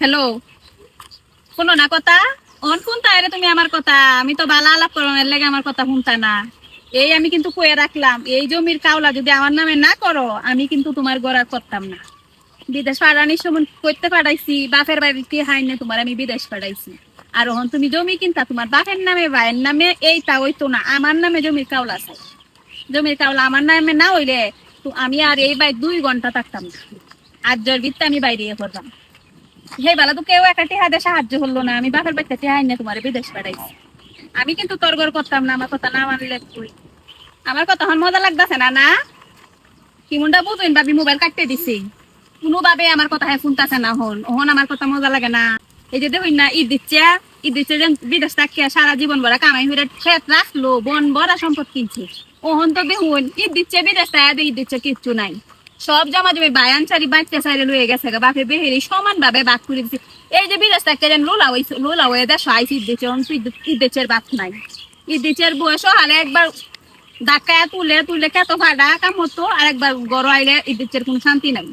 Hello শোনো না কথা? অন শুনতা রে তুমি আমার কথা। আমি তো বালা আলাপ করনের লেগে আমার কথা শুনতা না। এই আমি কিন্তু কয়ে রাখলাম, এই জমির কাওলা যদি আমার নামে না করো, আমি কিন্তু তোমার গড়া করতাম না। বিদেশ পাঠানির সময় করতে পাঠাইছি, বাপের বাড়িতে হাইনে তোমার আমি বিদেশ পাঠাইছি। আর ওহন তুমি জমি কিনতা, তোমার বাপের নামে, ভাইয়ের নামে, এইটা হইতো না। আমার নামে জমির কাওলা আছে। জমির কাওলা আমার নামে না হইলে তো আমি আর এই বাইক দুই ঘণ্টা থাকতাম না। আর জোর বিত্তে আমি বাইরে করতাম সেই বেলা, তো কেউ একটা টেহাদে সাহায্য হলো না। আমি বাপের বাচ্চা টেহাই না তোমার বিদেশ পাঠাইছি। আমি কিন্তু তরগর করতাম না, আমার কথা না মানলে তুই আমার কথা হন মজা লাগতেছে না না? কি মুন্ডা বুঝুন ভাবি মোবাইল কাটতে দিছি। কোনো ভাবে আমার কথা হ্যাঁ শুনতেছে না হন। ওহন আমার কথা মজা লাগে না। এই যে দেখুন না, ঈদ দিচ্ছে ঈদ দিচ্ছে যে বিদেশ থাকিয়া সারা জীবন ভরা কামাই হয়ে খেত রাখল, বন বড়া সম্পদ কিনছে। ওহন তো দেখুন, ঈদ দিচ্ছে, বিদেশ থাকে ঈদ দিচ্ছে, কিচ্ছু নাই। সব জমা জমি বায়ান চারি বাচ্চা চাইলে লয়ে গেছে গা বাপে বেহেরি সমান ভাবে বাদ করে দিচ্ছে এই যে থাকতে যেন লোলা হয়েছে লোলা হয়ে দেশ আইস দিচ্ছে ঈদ বাদ নাই। ঈদ দিচ্ছে বয়স হালে একবার ডাকায় তুলে তুলে কেত ভাড়া কাম হতো আর একবার গড় আইলে দিচ্ছে কোনো শান্তি নাই।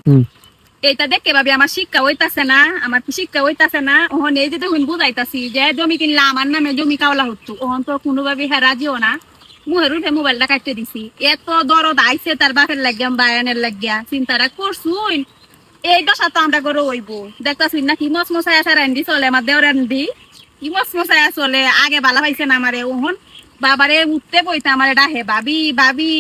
এইটা দেখে ভাবি আমার শিক্ষা হইতাছে না আমার তো শিক্ষা হইতাছে না। ওহন এই যে দেখুন বুঝাইতাছি যে জমি কিনলে আমার নামে জমি কাওলা হতো ওহন তো কোনোভাবে হ্যাঁ রাজিও না। মুহের উঠে মোবাইলটা কাটতে দিছি। এত দরদ আইছে তার বাপের লাগিয়া, বায়ানের লাগিয়া। চিন্তাটা করছুন এই দশা তো আমরা করে হইব। দেখতাছি না কি মস মশাই আসা রান্দি চলে, আমার দেওয়ার রান্দি কি মস মশাই চলে, আগে বালা পাইছে না আমারে, ওহন। বাবারে উঠতে বইতে আমারে ডাহে ভাবি ভাবি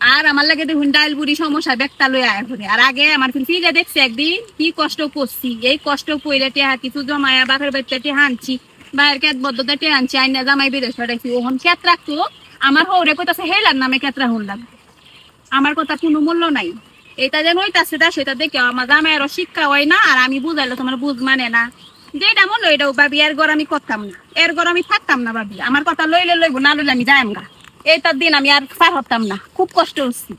আর আমার লাগে দেখুন ডাইল বুড়ি সমস্যা, বেগটা লই আয় ঘুরে আর আগে আমার ফিরে দেখছি একদিন, কি কষ্ট করছি। এই কষ্ট কইলে টেহা কিছু জমায়া বাপের বাচ্চা টেহা আনছি। বাইরের ক্যাত বদ্ধতা টেহা আনছি, আইনা জামাই বিদেশ পাঠাইছি ওহন ক্ষেত রাখতো। আমার হৌরে কইতাছে হেলার নামে কেতরা রাহুন লাগবে আমার কথা কোনো মূল্য নাই। এটা যেন হইতাছে দা, সেটা দেখে আমার জামাইয়েরও শিক্ষা হয় না, আর আমি বুঝাইলে তোমার বুঝ মানে না। যেটা মনে এটাও ভাবি, এর ঘর আমি করতাম না। এর ঘর আমি থাকতাম না ভাবি। আমার কথা লইলে লইব, না লইলে আমি যাই গা। এইটার দিন আমি আর পার হতাম না। খুব কষ্ট হচ্ছি।